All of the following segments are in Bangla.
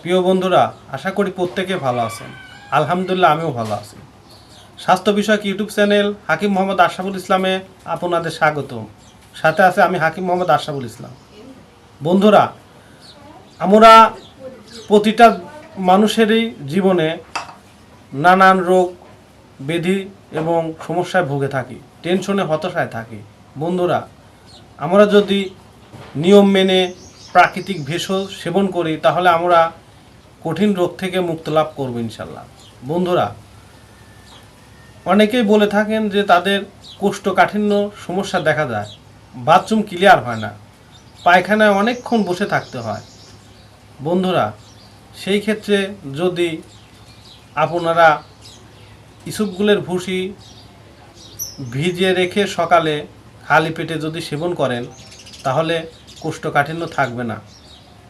প্রিয় বন্ধুরা, আশা করি প্রত্যেকে ভালো আছেন। আলহামদুলিল্লাহ, আমিও ভালো আছি। স্বাস্থ্য বিষয়ক ইউটিউব চ্যানেল হাকিম মোহাম্মদ আশরাফুল ইসলামে আপনাদের স্বাগতম। সাথে আছে আমি হাকিম মোহাম্মদ আশরাফুল ইসলাম। বন্ধুরা, আমরা প্রতিটা মানুষেরই জীবনে নানান রোগ, ব্যাধি এবং সমস্যায় ভুগে থাকি টেনশনে হতাশায় থাকি। বন্ধুরা, আমরা যদি নিয়ম মেনে প্রাকৃতিক ভেষজ সেবন করি, তাহলে আমরা কঠিন রোগ থেকে মুক্ত লাভ করব ইনশাল্লাহ। বন্ধুরা, অনেকেই বলে থাকেন যে তাদের কোষ্ঠকাঠিন্য সমস্যা দেখা যায় বাথরুম ক্লিয়ার হয় না। পায়খানায় অনেকক্ষণ বসে থাকতে হয়। বন্ধুরা, সেই ক্ষেত্রে যদি আপনারা ইসুপগুলের ভুসি ভিজিয়ে রেখে সকালে খালি পেটে যদি সেবন করেন, তাহলে কোষ্ঠকাঠিন্য থাকবে না।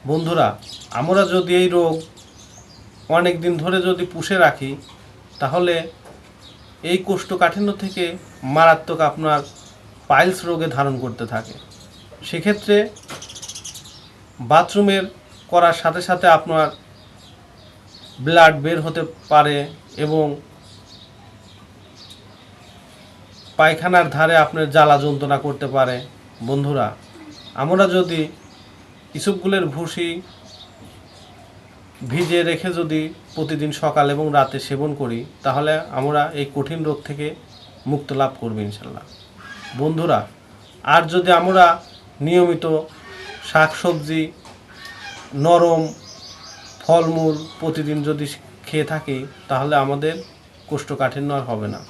বন্ধুরা, আমরা যদি এই রোগ অনেক দিন ধরে যদি পুষে রাখি, তাহলে এই কোষ্ঠকাঠিন্য থেকে মারাত্মক আপনার পাইলস রোগে ধারণ করতে থাকে। সেক্ষেত্রে বাথরুমের করার সাথে সাথে আপনার ব্লাড বের হতে পারে এবং পায়খানার ধারে আপনার জ্বালা যন্ত্রণা করতে পারে। বন্ধুরা, আমরা যদি ইসবগুলের ভুসি ভিজিয়ে রেখে যদি প্রতিদিন সকাল এবং রাতে সেবন করি, তাহলে আমরা এই কঠিন রোগ থেকে মুক্ত লাভ করব ইনশাল্লাহ। বন্ধুরা, আর যদি আমরা নিয়মিত শাকসবজি, নরম ফলমূল প্রতিদিন যদি খেয়ে থাকি, তাহলে আমাদের কোষ্ঠকাঠিন্য আর হবে না।